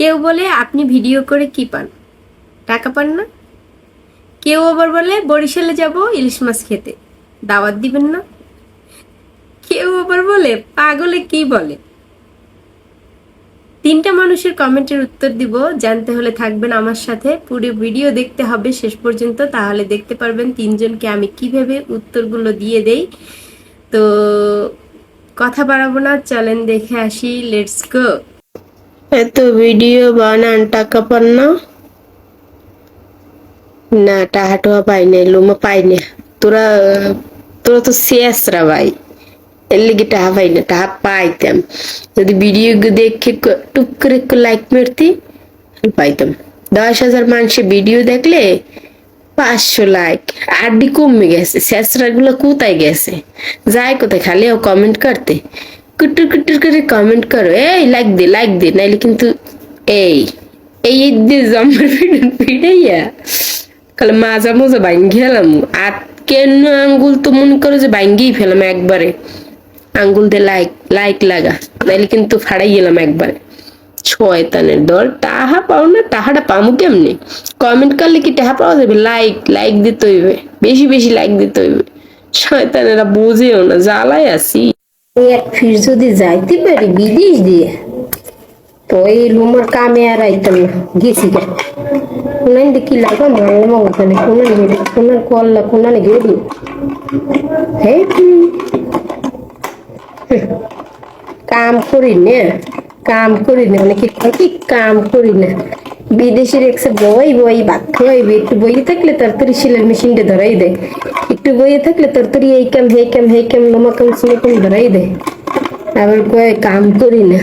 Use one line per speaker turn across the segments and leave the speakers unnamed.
কেউ বলে আপনি ভিডিও করে কি পান? টাকা পান না? কেউ আবার বলে, বরিশালে যাব ইলিশ মাছ খেতে। দাওয়াত দিবেন না? কেউ আবার বলে, পাগলে কি বলে? তিনটা মানুষের কমেন্টের উত্তর দিব। জানতে হলে থাকবেন আমার সাথে। পুরো ভিডিও দেখতে হবে শেষ পর্যন্ত। তাহলে দেখতে পারবেন তিনজনকে আমি কীভাবে উত্তরগুলো দিয়ে দেই। তো কথা বাড়াবো না। চলেন দেখে আসি। লেটস গো এত ভিডিও বানান, টাকা পান না? না টাহা টুহা পাই না লুমা পাই না তোরা তোরা তো শেষরা ভাই। এর লিগে টাহা পাই না টাহা পাইতাম। যদি ভিডিও দেখে টুক করে একটু লাইক মারতি পাইতাম। দশ হাজার মানুষের ভিডিও দেখলে পাঁচশো লাইক আড্ডি কমে গেছে শেষরা গুলো কোথায় গেছে? যায় কোথায়, খালি ও কমেন্ট করতে। কুটুর কুটুর করে কমেন্ট করো। এই লাইক দে লাইক দে, নাইলে কিন্তু এই এই দিয়ে মাজা মোজা ভাঙ্গি কেন আঙ্গুল তো মনে করো যে ভাঙ্গিই ফেলাম একবারে। আঙ্গুল দিয়ে লাইক লাইক লাগা। নাইলে কিন্তু ফাড়াই গেলাম একবারে। শয়তানের দল, টাহা পাও না, টাহাটা পামু কেমনি? কমেন্ট করলে কি টাহা পাওয়া যাবে? লাইক লাইক দিতে হইবে। বেশি বেশি লাইক দিতে হইবে। শয়তানেরা বুঝেও না, জ্বালায় আসি
এক ফির যদি যাইতে পারি বিদেশ দিয়ে লুমার কামে আর আইতাম গেছি দেখি লাগা ওখানে কোনান কল্লা গেলি হে কাম করি না, কাম করি না মানে কি কাম করি না। বিদেশের একসে বই বই খাওয়াইবে একটু বই থাকলে তাড়াতাড়ি সিলের মেশিনটা ধরাই দেয় একটু বইয়ে থাকলে তাড়াতাড়ি এই কাম হে কাম হে কাম লোমা কাম সিনে কাম ধরাই দেয় আবার কয় কাম করি না।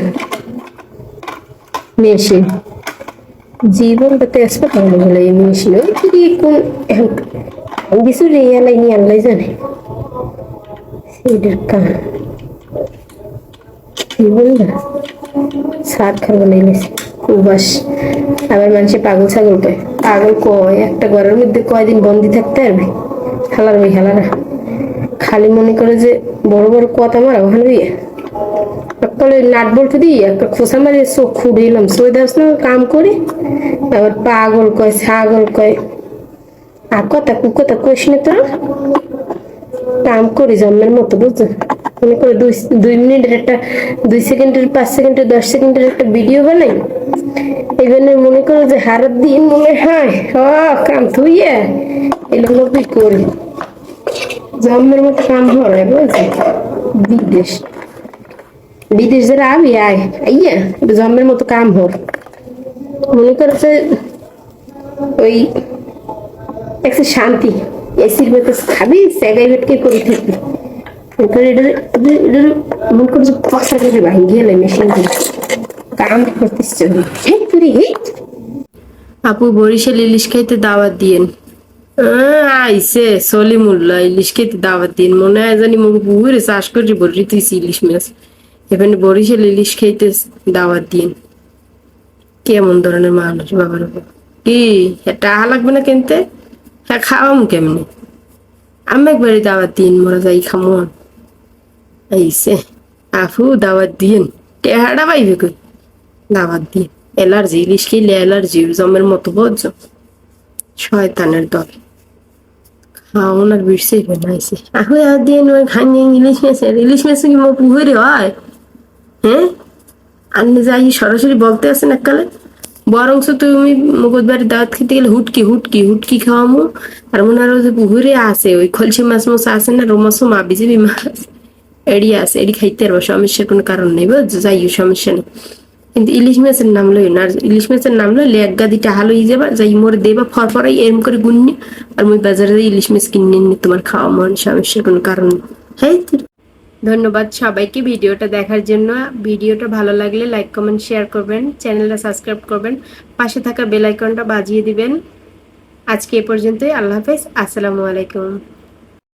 মেশিন। জীবনটা তেজপাত হলো এই মেশিন। ওই কি কোন কিছু রেয়ালাই নিয়ে আনলাই জানে। সেটার কাম। কি বললা সাত খাব নাইলেছে উবাস আবার মানুষে পাগল ছাগল কয়। পাগল কয়, একটা ঘরের মধ্যে কয়দিন বন্দি থাকতে পারবে? হালার ভাই হালারা খালি মনে করে যে বড় বড় কথা মারা, ওখানে দিয়ে সকালে নাট বল্টু দিই, একটা খোসা মারি চোখ খুঁড়ে এলাম সই দাস না কাম করি আবার পাগল কয়, ছাগল কয়, আর কথা কথা কইস না কাম করি জন্মের মতো, বুঝছ? মনে করে দুই দুই মিনিটের একটা, দুই সেকেন্ডের, পাঁচ সেকেন্ডের, দশ সেকেন্ডের একটা ভিডিও বানাই। এখানে মনে করো যে হারার দিন মনে হয় কাম থুইয়া এগুলো কি করি? জন্মের মতো কাম হয় বুঝছি বিদেশ। বিদেশ যারা আবি, আয়, আইয়া, জন্মের মতো কাম হোক। মনে করো যে ওই একটা শান্তি এসির ভেতর খাবি সেগাই ভেটকে করে থাকবি
আপু, বরিশাল ইলিশ খাইতে দাওয়াত দিয়েন। আইসে সলিমুল্লাহ, ইলিশ খাইতে দাওয়াত দিন মনে হয় জানি মুখ পুকুরে চাষ করছি, বলি তুই ইলিশ মাছ। এখানে বরিশাল ইলিশ খাইতে দাওয়াত দিন কেমন ধরনের মানুষ বাবার কি টাকা লাগবে না কিনতে? হ্যাঁ খাওয়াম কেমনি? আমি একবারে দাওয়াত দিন মোরা যাই খামন আইসে আফু দাওয়াত দিন টেহাটা পাইবে কই দাওয়াত দিন অ্যালার্জি ইলিশ খেলে অ্যালার্জি জমের মতো বুঝছ শয়তানের দল খাওন আর বিরসে বানাইছে আহু আর দিয়ে নয় খান ইলিশ মেসে ইলিশ মেসে কি মোর পুকুরে হয় হ্যাঁ আপনি যাই সরাসরি বলতে আসেন এককালে বরংস তুমি মুগতবাড়ি দাওয়াত খেতে গেলে হুটকি হুটকি হুটকি খাওয়ামো আর মনে হয় যে পুকুরে আছে ওই খলসি মাছ মাছ আছে না রোমাসও মা বিজেপি মাছ এড়ি আছে, এড়ি খাইতে পারব, সমস্যার কোনো কারণ নেই যাই সমস্যা নেই। কিন্তু ইলিশ মাছের নাম লই না ইলিশ মাছের নাম লই এক গাদি টাহা লই যাবা, যাই মোর দেবা ফরফরাই এরম করে গুন্নি আর মুই বাজারে যাই ইলিশ মাছ কিনে নি তোমার খাওয়া মন, সমস্যার কোনো কারণ হ্যাঁ ধন্যবাদ সবাইকে ভিডিওটা দেখার জন্য। ভিডিওটা ভালো লাগলে লাইক, কমেন্ট, শেয়ার করবেন, চ্যানেলটা সাবস্ক্রাইব করবেন, পাশে থাকা বেল আইকনটা বাজিয়ে দিবেন। আজকে এ পর্যন্তই, আল্লাহ হাফেজ, আসসালামু আলাইকুম।